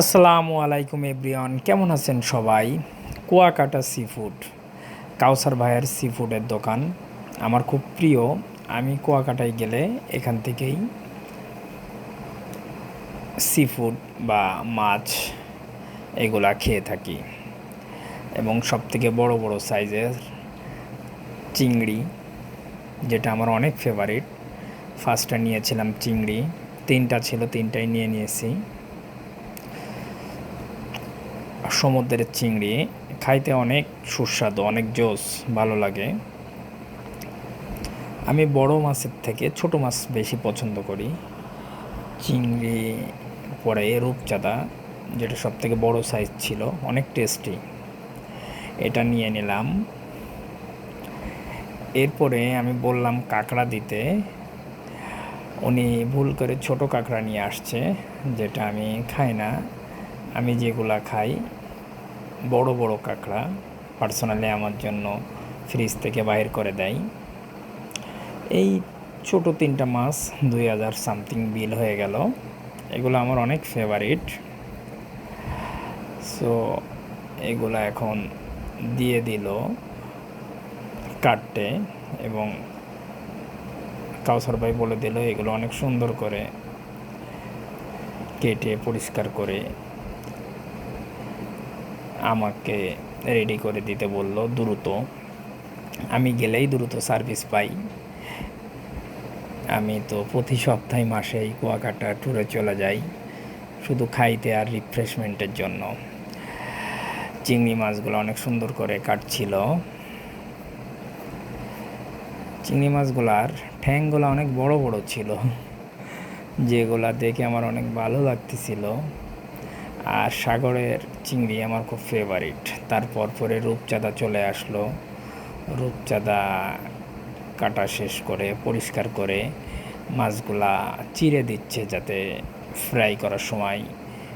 আসসালামু আলাইকুম এভরিওয়ান, কেমন আছেন সবাই? কুয়াকাটা সি ফুড কাউসার ভাইয়ের সি ফুডের দোকান। আমার খুব প্রিয়, আমি কুয়াকাটায় গেলে এখান থেকেই সি ফুড বা মাছ এগুলা খেয়ে থাকি। এবং সব থেকে বড় বড় সাইজের চিংড়ি, যেটা আমার অনেক ফেভারিট ফার্স্টটা নিয়েছিলাম চিংড়ি, তিনটা ছিল, তিনটাই নিয়ে নিয়েছি। সমুদ্রের চিংড়ি খাইতে অনেক সুস্বাদু, অনেক জোস, ভালো লাগে। আমি বড় মাছের থেকে ছোট মাছ বেশি পছন্দ করি। চিংড়ি, পরে রূপচাঁদা, যেটা সব থেকে বড়ো সাইজ ছিল, অনেক টেস্টি এটা নিয়ে নিলাম। এরপরে আমি বললাম কাঁকড়া দিতে। উনি ভুল করে ছোট কাঁকড়া নিয়ে আসছে, যেটা আমি খাই না। আমি যেগুলা খাই বড় বড় কাঁকড়া পার্সোনালি আমার জন্য ফ্রিজ থেকে বাইর করে দেয়। এই ছোট তিনটা মাছ দুই হাজার সামথিং বিল হয়ে গেল। এগুলো আমার অনেক ফেভারিট সো এগুলো এখন দিয়ে দিল কাটতে এবং কাউসার ভাই বলে দিল এগুলো অনেক সুন্দর করে কেটে পরিষ্কার করে আমাকে রেডি করে দিতে বলল, দ্রুত। আমি গেলেই দ্রুত সার্ভিস পাই। আমি তো প্রতি সপ্তাহে মাসেই কুয়াকাটা ট্যুরে চলে যাই, শুধু খাইতে আর রিফ্রেশমেন্টের জন্য। চিংড়ি মাছগুলো অনেক সুন্দর করে কাটছিল। চিংড়ি মাছগুলার ঠ্যাংগুলো অনেক বড় বড় ছিল, যেগুলা দেখে আমার অনেক ভালো লাগতেছিল। আর সাগরের চিংড়ি আমার খুব ফেভারিট তারপর পরে রূপচাঁদা চলে আসলো। রূপচাঁদা কাটা শেষ করে, পরিষ্কার করে মাছগুলা চিড়ে দিচ্ছে যাতে ফ্রাই করার সময়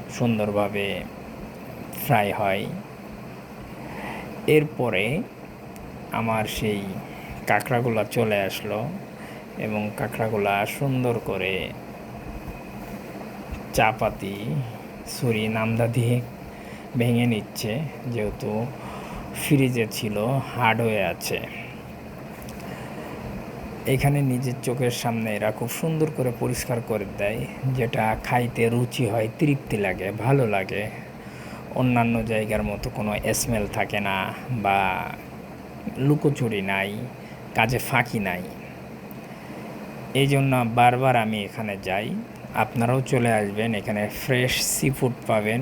সুন্দরভাবে ফ্রাই হয়। এরপরে আমার সেই কাঁকড়াগুলো চলে আসলো এবং কাঁকড়াগুলা সুন্দর করে চাপাতি ছুরি নামদা দিয়ে ভেঙে নিচ্ছে, যেহেতু ফ্রিজে ছিল, হার্ড হয়ে আছে। এখানে নিজের চোখের সামনে এরা খুব সুন্দর করে পরিষ্কার করে দেয়, যেটা খাইতে রুচি হয়, তৃপ্তি লাগে, ভালো লাগে। অন্যান্য জায়গার মতো কোনো স্মেল থাকে না, বা লুকোচুরি নাই, কাজে ফাঁকি নাই। এই জন্য বারবার আমি এখানে যাই। আপনারাও চলে আসবেন এখানে ফ্রেশ সি ফুড পাবেন।